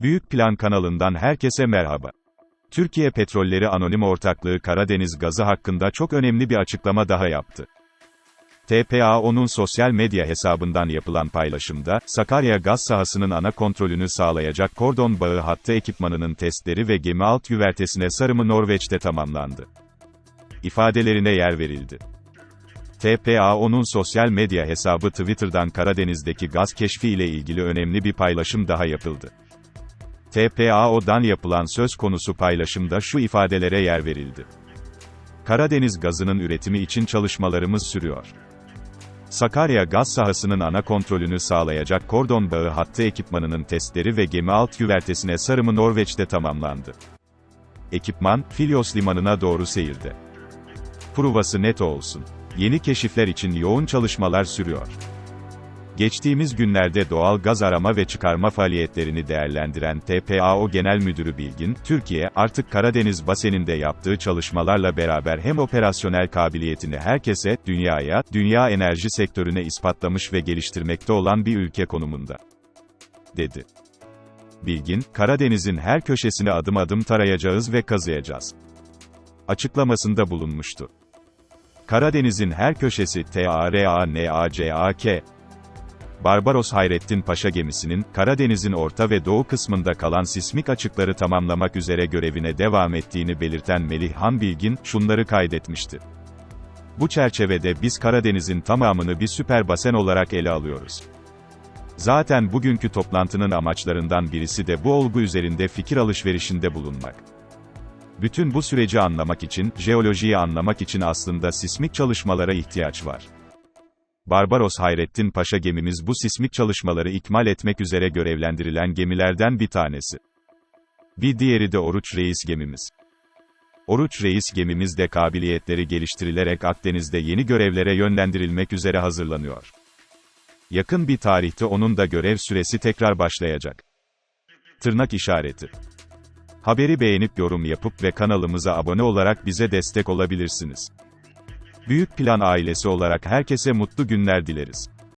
Büyük Plan kanalından herkese merhaba. Türkiye Petrolleri Anonim Ortaklığı Karadeniz Gazı hakkında çok önemli bir açıklama daha yaptı. TPA onun sosyal medya hesabından yapılan paylaşımda, Sakarya gaz sahasının ana kontrolünü sağlayacak kordon bağı hattı ekipmanının testleri ve gemi alt güvertesine sarımı Norveç'te tamamlandı. İfadelerine yer verildi. TPA onun sosyal medya hesabı Twitter'dan Karadeniz'deki gaz keşfi ile ilgili önemli bir paylaşım daha yapıldı. TPAO'dan yapılan söz konusu paylaşımda şu ifadelere yer verildi. Karadeniz gazının üretimi için çalışmalarımız sürüyor. Sakarya gaz sahasının ana kontrolünü sağlayacak kordon bağı hattı ekipmanının testleri ve gemi alt güvertesine sarımı Norveç'te tamamlandı. Ekipman, Filyos limanına doğru seyirde. Pruvası net olsun. Yeni keşifler için yoğun çalışmalar sürüyor. Geçtiğimiz günlerde doğal gaz arama ve çıkarma faaliyetlerini değerlendiren TPAO Genel Müdürü Bilgin, Türkiye, artık Karadeniz baseninde yaptığı çalışmalarla beraber hem operasyonel kabiliyetini herkese, dünyaya, dünya enerji sektörüne ispatlamış ve geliştirmekte olan bir ülke konumunda. dedi. Bilgin, Karadeniz'in her köşesini adım adım tarayacağız ve kazıyacağız. Açıklamasında bulunmuştu. Karadeniz'in her köşesi TARANACAK, Barbaros Hayrettin Paşa gemisinin, Karadeniz'in orta ve doğu kısmında kalan sismik açıkları tamamlamak üzere görevine devam ettiğini belirten Melih Han Bilgin, şunları kaydetmişti. Bu çerçevede biz Karadeniz'in tamamını bir süper basen olarak ele alıyoruz. Zaten bugünkü toplantının amaçlarından birisi de bu olgu üzerinde fikir alışverişinde bulunmak. Bütün bu süreci anlamak için, jeolojiyi anlamak için aslında sismik çalışmalara ihtiyaç var. Barbaros Hayrettin Paşa gemimiz bu sismik çalışmaları ikmal etmek üzere görevlendirilen gemilerden bir tanesi. Bir diğeri de Oruç Reis gemimiz. Oruç Reis gemimiz de kabiliyetleri geliştirilerek Akdeniz'de yeni görevlere yönlendirilmek üzere hazırlanıyor. Yakın bir tarihte onun da görev süresi tekrar başlayacak. Tırnak işareti. Haberi beğenip yorum yapıp ve kanalımıza abone olarak bize destek olabilirsiniz. Büyük Plan ailesi olarak herkese mutlu günler dileriz.